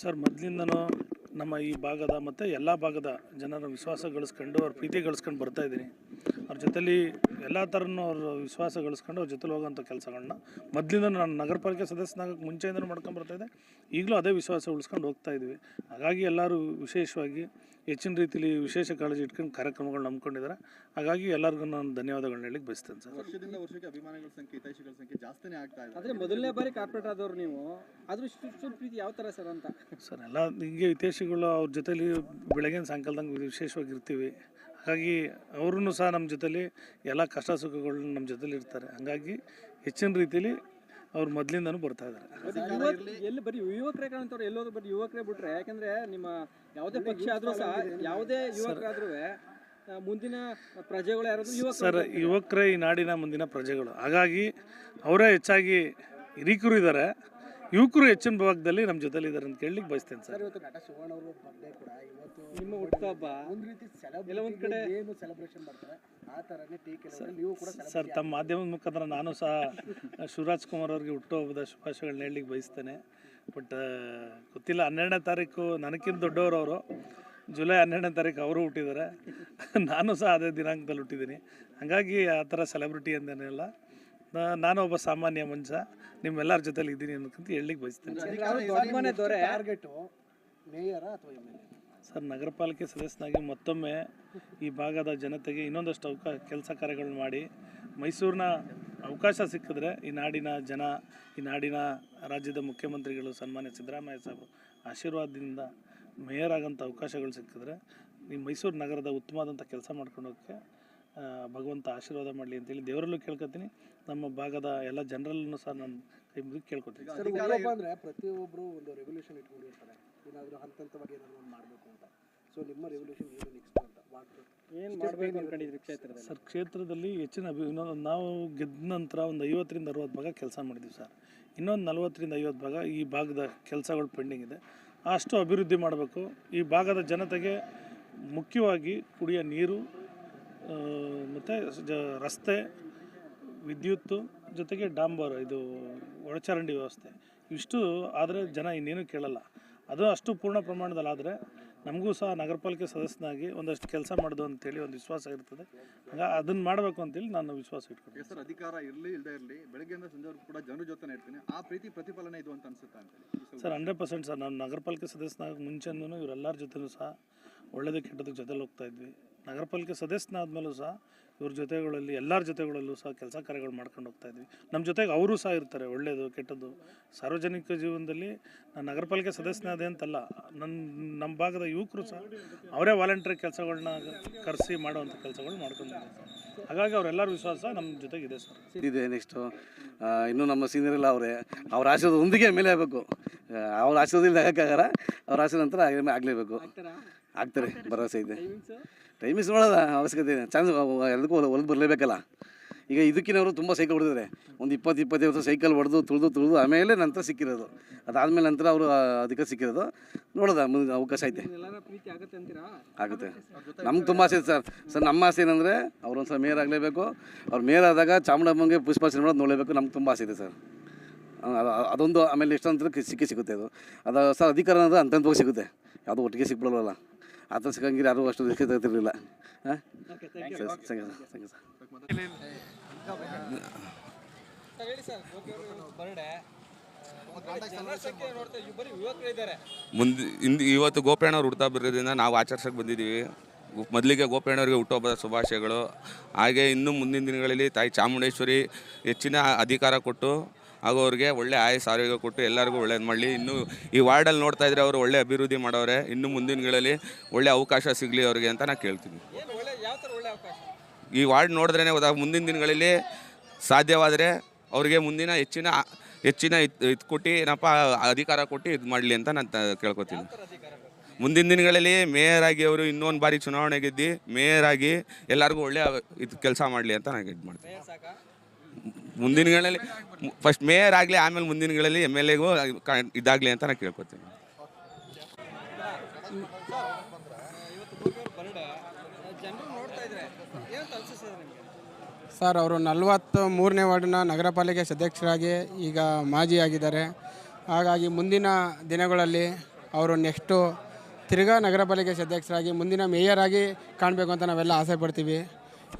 Sir, ಮೊದಲಿಂದನೂ ನಮ್ಮ ಈ ಭಾಗದ ಮತ್ತು ಎಲ್ಲ ಭಾಗದ ಜನರ ವಿಶ್ವಾಸ ಗಳಿಸ್ಕೊಂಡು ಅವ್ರ ಪ್ರೀತಿ ಗಳಿಸ್ಕೊಂಡು ಬರ್ತಾ ಇದ್ದೀನಿ. ಅವ್ರ ಜೊತೆಲಿ ಎಲ್ಲ ಥರನೂ ಅವರು ವಿಶ್ವಾಸ ಗಳಿಸ್ಕೊಂಡು ಅವ್ರ ಜೊತೆಲಿ ಹೋಗೋಂಥ ಕೆಲಸಗಳನ್ನ ಮೊದಲಿಂದ ನಾನು ನಗರ ಪಾಲಿಕೆ ಸದಸ್ಯನಾಗಕ್ಕೆ ಮುಂಚೆಯಿಂದನೂ ಮಾಡ್ಕೊಂಡು ಬರ್ತಾ ಇದ್ದೆ. ಈಗಲೂ ಅದೇ ವಿಶ್ವಾಸ ಉಳಿಸ್ಕೊಂಡು ಹೋಗ್ತಾ ಇದ್ವಿ. ಹಾಗಾಗಿ ಎಲ್ಲರೂ ವಿಶೇಷವಾಗಿ ಹೆಚ್ಚಿನ ರೀತಿಲಿ ವಿಶೇಷ ಕಾಳಜಿ ಇಟ್ಕೊಂಡು ಕಾರ್ಯಕ್ರಮಗಳನ್ನ ನಂಬ್ಕೊಂಡಿದ್ದಾರೆ. ಹಾಗಾಗಿ ಎಲ್ಲರಿಗೂ ನಾನು ಧನ್ಯವಾದಗಳನ್ನ ಹೇಳಿಕ್ಕೆ ಬಯಸ್ತೇನೆ ಸರ್. ವರ್ಷದಿಂದ ವರ್ಷಕ್ಕೆ ಅಭಿಮಾನಿಗಳ ಸಂಖ್ಯೆ ಹಿತೈಷಿಗಳ ಸಂಖ್ಯೆ ಜಾಸ್ತಿನೇ ಆಗ್ತಾ ಇದೆ. ಆದರೆ ಮೊದಲನೇ ಬಾರಿ ಕಾರ್ಪೊರೇಟ್ ಆದವರು ನೀವು. ಆದ್ರೂ ಪ್ರೀತಿ ಯಾವ ಥರ ಸರ್ ಅಂತ? ಸರ್ ಎಲ್ಲ ಹಿಂಗೆ ಹಿತೈಷಿಗಳು ಅವ್ರ ಜೊತೆಲಿ ಬೆಳಗಿನ ಸಾಯಂಕಾಲದಂಗೆ ವಿಶೇಷವಾಗಿ ಇರ್ತೀವಿ. ಹಾಗಾಗಿ ಅವ್ರೂ ಸಹ ನಮ್ಮ ಜೊತೇಲಿ ಎಲ್ಲ ಕಷ್ಟ ಸುಖಗಳನ್ನ ನಮ್ಮ ಜೊತೇಲಿ ಇರ್ತಾರೆ. ಹಾಗಾಗಿ ಹೆಚ್ಚಿನ ರೀತಿಯಲ್ಲಿ ಅವ್ರು ಮೊದಲಿಂದನೂ ಬರ್ತಾ ಇದ್ದಾರೆ. ಎಲ್ಲಿ ಬರೀ ಯುವಕರೇ ಕಾಣ್ತವ್ರು? ಎಲ್ಲೋದ್ರು ಬರೀ ಯುವಕರೇ ಬಿಟ್ರೆ ಯಾಕಂದ್ರೆ ನಿಮ್ಮ ಯಾವುದೇ ಪಕ್ಷ ಆದರೂ ಸಹ ಯಾವುದೇ ಯುವಕರಾದ್ರೂ ಮುಂದಿನ ಪ್ರಜೆಗಳು ಯಾರಾದರೂ ಯುವಕರು ಸರ್ ಯುವಕರೇ ಈ ನಾಡಿನ ಮುಂದಿನ ಪ್ರಜೆಗಳು. ಹಾಗಾಗಿ ಅವರೇ ಹೆಚ್ಚಾಗಿ ಹಿರಿಕರು ಇದ್ದಾರೆ. ಯುವಕರು ಹೆಚ್ಚಿನ ಭಾಗದಲ್ಲಿ ನಮ್ಮ ಜೊತೆಲಿ ಇದ್ದಾರೆ ಅಂತ ಕೇಳಲಿಕ್ಕೆ ಬಯಸ್ತೇನೆ ಸರ್. ಇವತ್ತು ನಟ ಸುವರ್ಣ ಅವರು ಬರ್ಡೇ ಕೂಡ. ಇವತ್ತು ನಿಮ್ಮ ಹುಟ್ಟುಹಬ್ಬ ಒಂದು ರೀತಿ ಒಂದ್ ಕಡೆ ಏನು ಸೆಲೆಬ್ರೇಷನ್ ಮಾಡ್ತಾರೆ? ಆ ತರನೇ ಟಿ ನೀವು ಕೂಡ ಸರ್ ತಮ್ಮ ಮಾಧ್ಯಮದ ಮುಖಾಂತರ ನಾನು ಸಹ ಶಿವರಾಜ್ ಕುಮಾರ್ ಅವ್ರಿಗೆ ಹುಟ್ಟುಹಬ್ಬದ ಶುಭಾಶಯಗಳನ್ನ ಹೇಳಲಿಕ್ಕೆ ಬಯಸ್ತೇನೆ. ಬಟ್ ಗೊತ್ತಿಲ್ಲ ಹನ್ನೆರಡನೇ ತಾರೀಕು ನನಗಿಂತ ದೊಡ್ಡವರು ಅವರು. ಜುಲೈ ಹನ್ನೆರಡನೇ ತಾರೀಕು ಅವರು ಹುಟ್ಟಿದ್ದಾರೆ. ನಾನು ಸಹ ಅದೇ ದಿನಾಂಕದಲ್ಲಿ ಹುಟ್ಟಿದ್ದೀನಿ. ಹಾಗಾಗಿ ಆ ಥರ ಸೆಲೆಬ್ರಿಟಿ ಅಂತೇನಿಲ್ಲ ನಾನು ಒಬ್ಬ ಸಾಮಾನ್ಯ ಮನುಷ್ಯ ನಿಮ್ಮೆಲ್ಲರ ಜೊತೆಲಿ ಇದ್ದೀನಿ ಅನ್ನೋದಕ್ಕಂತ ಹೇಳಲಿಕ್ಕೆ ಬಯಸ್ತೇನೆ. ಸರ್ ನಗರ ಪಾಲಿಕೆ ಸದಸ್ಯನಾಗಿ ಮತ್ತೊಮ್ಮೆ ಈ ಭಾಗದ ಜನತೆಗೆ ಇನ್ನೊಂದಷ್ಟು ಅವಕಾಶ ಕೆಲಸ ಕಾರ್ಯಗಳನ್ನು ಮಾಡಿ ಮೈಸೂರಿನ ಅವಕಾಶ ಸಿಕ್ಕಿದ್ರೆ ಈ ನಾಡಿನ ಜನ ಈ ನಾಡಿನ ರಾಜ್ಯದ ಮುಖ್ಯಮಂತ್ರಿಗಳು ಸನ್ಮಾನ್ಯ ಸಿದ್ದರಾಮಯ್ಯ ಸಾಹೇಬರು ಆಶೀರ್ವಾದದಿಂದ ಮೇಯರ್ ಆಗೋಂಥ ಅವಕಾಶಗಳು ಸಿಕ್ಕಿದ್ರೆ ಈ ಮೈಸೂರು ನಗರದ ಉತ್ತಮವಾದಂಥ ಕೆಲಸ ಮಾಡ್ಕೊಂಡೋಗಕ್ಕೆ ಆ, ಭಗವಂತ ಆಶೀರ್ವಾದ ಮಾಡಲಿ ಅಂತೇಳಿ ದೇವರಲ್ಲೂ ಕೇಳ್ಕೊತೀನಿ. ನಮ್ಮ ಭಾಗದ ಎಲ್ಲ ಜನರಲ್ಲೂ ಸಹ ನಾನು ಕೈ ಮುಗಿದು ಕೇಳ್ಕೊತೀನಿ. ಅಂದ್ರೆ ಪ್ರತಿಯೊಬ್ಬರು ಒಂದು ರೆವಲ್ಯೂಷನ್ ಇಟ್ಕೊಂಡಿರ್ತಾರೆ. ಏನಾದರೂ ಹಂತ ಹಂತವಾಗಿ ಏನಾದರೂ ಒಂದು ಮಾಡಬೇಕು ಅಂತ. ಸೊ ನಿಮ್ಮ ರೆವಲ್ಯೂಷನ್ ಏನು ನೆಕ್ಸ್ಟ್ ಅಂತ? ಏನು ಮಾಡಬೇಕು ಅನ್ಕೊಂಡಿದ್ರಿ ಕ್ಷೇತ್ರದಲ್ಲಿ? ಸರ್ ಕ್ಷೇತ್ರದಲ್ಲಿ ಹೆಚ್ಚಿನ ಅಭಿ ಇನ್ನೊಂದು ನಾವು ಗೆದ್ದ ನಂತರ ಒಂದು ಐವತ್ತರಿಂದ ಅರವತ್ತು ಭಾಗ ಕೆಲಸ ಮಾಡಿದ್ವಿ ಸರ್. ಇನ್ನೊಂದು ನಲವತ್ತರಿಂದ ಐವತ್ತು ಭಾಗ ಈ ಭಾಗದ ಕೆಲಸಗಳು ಪೆಂಡಿಂಗ್ ಇದೆ. ಅಷ್ಟು ಅಭಿವೃದ್ಧಿ ಮಾಡಬೇಕು. ಈ ಭಾಗದ ಜನತೆಗೆ ಮುಖ್ಯವಾಗಿ ಕುಡಿಯೋ ನೀರು ಮತ್ತು ಜ ರಸ್ತೆ ವಿದ್ಯುತ್ತು ಜೊತೆಗೆ ಡಾಂಬರ್ ಇದು ಒಳಚರಂಡಿ ವ್ಯವಸ್ಥೆ. ಇಷ್ಟು ಆದರೆ ಜನ ಇನ್ನೇನು ಕೇಳಲ್ಲ. ಅದು ಅಷ್ಟು ಪೂರ್ಣ ಪ್ರಮಾಣದಲ್ಲಿ ಆದರೆ ನಮಗೂ ಸಹ ನಗರ ಪಾಲಿಕೆ ಸದಸ್ಯನಾಗಿ ಒಂದಷ್ಟು ಕೆಲಸ ಮಾಡೋದು ಅಂತೇಳಿ ಒಂದು ವಿಶ್ವಾಸ ಇರ್ತದೆ. ಹಂಗ ಅದನ್ನು ಮಾಡಬೇಕು ಅಂತೇಳಿ ನಾನು ವಿಶ್ವಾಸ ಇಟ್ಕೊಂಡಿದ್ದೀನಿ ಸರ್ ಅಧಿಕಾರ ಇರಲಿ ಇಲ್ಲದೆ ಇರಲಿ ಬೆಳಗ್ಗೆಯಿಂದ ಸಂಜೆವರೆಗೂ ಕೂಡ ಜನರ ಜೊತೆ ಇರ್ತೀನಿ. ಆ ಪ್ರೀತಿ ಪ್ರತಿಫಲನೆ ಇದು ಅಂತ ಅನ್ಸುತ್ತಾ ಅಂತ ಸರ್ ಹಂಡ್ರೆಡ್ ಪರ್ಸೆಂಟ್ ಸರ್. ನಾನು ನಗರ ಪಾಲಿಕೆ ಸದಸ್ಯನಾಗ ಮುಂಚೆನೂ ಇವರೆಲ್ಲರ ಜೊತೆನೂ ಸಹ ಒಳ್ಳೆಯದು ಕೆಟ್ಟದ್ದು ಜೊತೆಲಿ ಹೋಗ್ತಾ ಇದ್ವಿ. ನಗರ ಪಾಲಿಕೆ ಸದಸ್ಯನಾದ್ಮೇಲೂ ಸಹ ಇವ್ರ ಜೊತೆಗಳಲ್ಲಿ ಎಲ್ಲರ ಜೊತೆಗಳಲ್ಲೂ ಸಹ ಕೆಲಸ ಕಾರ್ಯಗಳು ಮಾಡ್ಕೊಂಡು ಹೋಗ್ತಾ ಇದ್ವಿ. ನಮ್ಮ ಜೊತೆಗೆ ಅವರು ಸಹ ಇರ್ತಾರೆ ಒಳ್ಳೆಯದು ಕೆಟ್ಟದ್ದು. ಸಾರ್ವಜನಿಕ ಜೀವನದಲ್ಲಿ ನಾನು ನಗರ ಪಾಲಿಕೆ ಸದಸ್ಯನಾದೆ ಅಂತಲ್ಲ ನನ್ನ ನಮ್ಮ ಭಾಗದ ಯುವಕರು ಸಹ ಅವರೇ ವಾಲಂಟಿಯರ್ ಕೆಲಸಗಳನ್ನ ಕರೆಸಿ ಮಾಡುವಂಥ ಕೆಲಸಗಳು ಮಾಡ್ಕೊಂಡಿದ್ದಾರೆ. ಹಾಗಾಗಿ ಅವರೆಲ್ಲರ ವಿಶ್ವಾಸ ನಮ್ಮ ಜೊತೆಗಿದೆ ಸರ್. ಇದೆ ನೆಕ್ಸ್ಟು ಇನ್ನೂ ನಮ್ಮ ಸೀನಿಯರ್ ಎಲ್ಲ ಅವರೇ ಅವ್ರ ಆಶೀರ್ವಾದ ಒಂದಿಗೆ ಮೇಲೆ ಆಗಬೇಕು. ಅವ್ರ ಆಶೀರ್ವಾದ ಇಲ್ಲದೆ ಆಗಕ್ಕಾಗಲ್ಲ ಅವ್ರ ಆಶೀರ್ವಾದ ನಂತರ ಆಗಲೇಬೇಕು. ಆಗ್ತಾರೆ ಭರವಸೆ ಇದೆ. ಟೈಮಿಂಗ್ಸ್ ನೋಡೋದ ಅವಶ್ಯಕತೆ ಇದೆ. ಚಾನ್ಸ್ ಎಲ್ಲದಕ್ಕೂ ಹೊಲಕ್ಕೆ ಬರಲೇಬೇಕಲ್ಲ? ಈಗ ಇದಕ್ಕಿನವರು ತುಂಬ ಸೈಕಲ್ ಹೊಡೆದಿದ್ದಾರೆ. ಒಂದು ಇಪ್ಪತ್ತು ಇಪ್ಪತ್ತೈದು ವರ್ಷ ಸೈಕಲ್ ಹೊಡೆದು ತುಳಿದು ತುಳಿದು ಆಮೇಲೆ ನಂತರ ಸಿಕ್ಕಿರೋದು. ಅದಾದಮೇಲೆ ನಂತರ ಅವರು ಅದಕ್ಕೆ ಸಿಕ್ಕಿರೋದು. ನೋಡೋದ ಮುಂದೆ ಅವಕಾಶ ಐತೆ. ಆಗತ್ತೆ ನಮ್ಗೆ ತುಂಬ ಆಸೆ ಇದೆ ಸರ್. ಸರ್ ನಮ್ಮ ಆಸೆ ಏನಂದರೆ ಅವ್ರೊಂದು ಸಲ ಮೇಯರ್ ಆಗಲೇಬೇಕು. ಅವ್ರು ಮೇಯರ್ ಆದಾಗ ಚಾಮುಂಡಮ್ಮಂಗೆ ಪುಷ್ಪಾರ್ಚನೆ ಮಾಡೋದು ನೋಡಲೇಬೇಕು. ನಮ್ಗೆ ತುಂಬ ಆಸೆ ಇದೆ ಸರ್. ಅದೊಂದು ಆಮೇಲೆ ಎಷ್ಟೊಂದು ಸಿಕ್ಕಿ ಸಿಗುತ್ತೆ ಅದು. ಅದು ಸರ್ ಅಧಿಕಾರ ಅನ್ನೋದು ಹಂತವಾಗಿ ಸಿಗುತ್ತೆ. ಯಾವುದೋ ಒಟ್ಟಿಗೆ ಸಿಕ್ಬಿಡಲ್ವಲ್ಲ ಆ ಸಿಗಂಗಿರಿ ಯಾರು ಅಷ್ಟು ದಿಕ್ಕ ಇದ್ದಾರೆ ಮುಂದೆ ಇಂದು ಇವತ್ತು ಗೋಪಣ್ಣವ್ರು ಹುಡ್ತಾ ಬರೋದ್ರಿಂದ ನಾವು ಆಚರಿಸಕ್ಕೆ ಬಂದಿದ್ದೀವಿ. ಮೊದಲಿಗೆ ಗೋಪಣ್ಣವ್ರಿಗೆ ಹುಟ್ಟುಹಬ್ಬದ ಶುಭಾಶಯಗಳು. ಹಾಗೆ ಇನ್ನು ಮುಂದಿನ ದಿನಗಳಲ್ಲಿ ತಾಯಿ ಚಾಮುಂಡೇಶ್ವರಿ ಹೆಚ್ಚಿನ ಅಧಿಕಾರ ಕೊಟ್ಟು ಹಾಗೂ ಅವ್ರಿಗೆ ಒಳ್ಳೆ ಆಯಸ್, ಆರೋಗ್ಯ ಕೊಟ್ಟು ಎಲ್ಲರಿಗೂ ಒಳ್ಳೇದು ಮಾಡಲಿ. ಇನ್ನು ಈ ವಾರ್ಡಲ್ಲಿ ನೋಡ್ತಾ ಇದ್ರೆ ಅವರು ಒಳ್ಳೆ ಅಭಿವೃದ್ಧಿ ಮಾಡೋರೆ. ಇನ್ನು ಮುಂದಿನಗಳಲ್ಲಿ ದಿನಗಳಲ್ಲಿ ಒಳ್ಳೆ ಅವಕಾಶ ಸಿಗಲಿ ಅವ್ರಿಗೆ ಅಂತ ನಾನು ಕೇಳ್ತೀನಿ. ಈ ವಾರ್ಡ್ ನೋಡಿದ್ರೇ ಹೋದಾಗ ಮುಂದಿನ ದಿನಗಳಲ್ಲಿ ಸಾಧ್ಯವಾದರೆ ಅವರಿಗೆ ಮುಂದಿನ ಹೆಚ್ಚಿನ ಹೆಚ್ಚಿನ ಇದು ಕೊಟ್ಟು ಏನಪ್ಪ, ಅಧಿಕಾರ ಕೊಟ್ಟು ಇದು ಮಾಡಲಿ ಅಂತ ನಾನು ಕೇಳ್ಕೊತೀನಿ. ಮುಂದಿನ ದಿನಗಳಲ್ಲಿ ಮೇಯರ್ ಆಗಿ ಅವರು ಇನ್ನೊಂದು ಬಾರಿ ಚುನಾವಣೆ ಗೆದ್ದು ಮೇಯರ್ ಆಗಿ ಎಲ್ಲರಿಗೂ ಒಳ್ಳೆಯ ಇದು ಕೆಲಸ ಮಾಡಲಿ ಅಂತ ನಾನು ಇದು ಮಾಡ್ತೀನಿ. ಸಾಕಾ ಮುಂದಿನ ದಿನಗಳಲ್ಲಿ ಫಸ್ಟ್ ಮೇಯರ್ ಆಗಲಿ, ಆಮೇಲೆ ಮುಂದಿನ ದಿನಗಳಲ್ಲಿ ಎಂ ಎಲ್ ಎಗೂ ಇದಾಗಲಿ ಅಂತ ನಾನು ಕೇಳ್ಕೊತೀನಿ. ಸರ್, ಅವರು ನಲವತ್ತು ಮೂರನೇ ವಾರ್ಡಿನ ನಗರ ಪಾಲಿಕೆ ಸದಸ್ಯರಾಗಿ ಈಗ ಮಾಜಿ ಆಗಿದ್ದಾರೆ ಹಾಗಾಗಿ ಮುಂದಿನ ದಿನಗಳಲ್ಲಿ ಅವರು ನೆಕ್ಸ್ಟು ತಿರ್ಗಾ ನಗರ ಪಾಲಿಕೆ ಅಧ್ಯಕ್ಷರಾಗಿ ಮುಂದಿನ ಮೇಯರ್ ಆಗಿ ಕಾಣಬೇಕು ಅಂತ ನಾವೆಲ್ಲ ಆಸೆ ಪಡ್ತೀವಿ.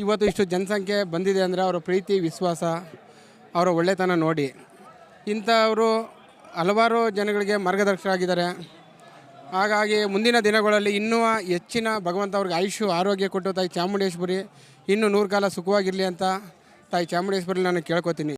ಇವತ್ತು ಇಷ್ಟು ಜನಸಂಖ್ಯೆ ಬಂದಿದೆ ಅಂದರೆ ಅವರ ಪ್ರೀತಿ, ವಿಶ್ವಾಸ, ಅವರ ಒಳ್ಳೆತನ ನೋಡಿ. ಇಂಥವರು ಹಲವಾರು ಜನಗಳಿಗೆ ಮಾರ್ಗದರ್ಶಕರಾಗಿದ್ದಾರೆ. ಹಾಗಾಗಿ ಮುಂದಿನ ದಿನಗಳಲ್ಲಿ ಇನ್ನೂ ಹೆಚ್ಚಿನ ಭಗವಂತ ಅವ್ರಿಗೆ ಆಯುಷು ಆರೋಗ್ಯ ಕೊಟ್ಟು ತಾಯಿ ಚಾಮುಂಡೇಶ್ವರಿ ಇನ್ನೂ ನೂರು ಕಾಲ ಸುಖವಾಗಿರಲಿ ಅಂತ ತಾಯಿ ಚಾಮುಂಡೇಶ್ವರಿ ನಾನು ಕೇಳ್ಕೊತೀನಿ.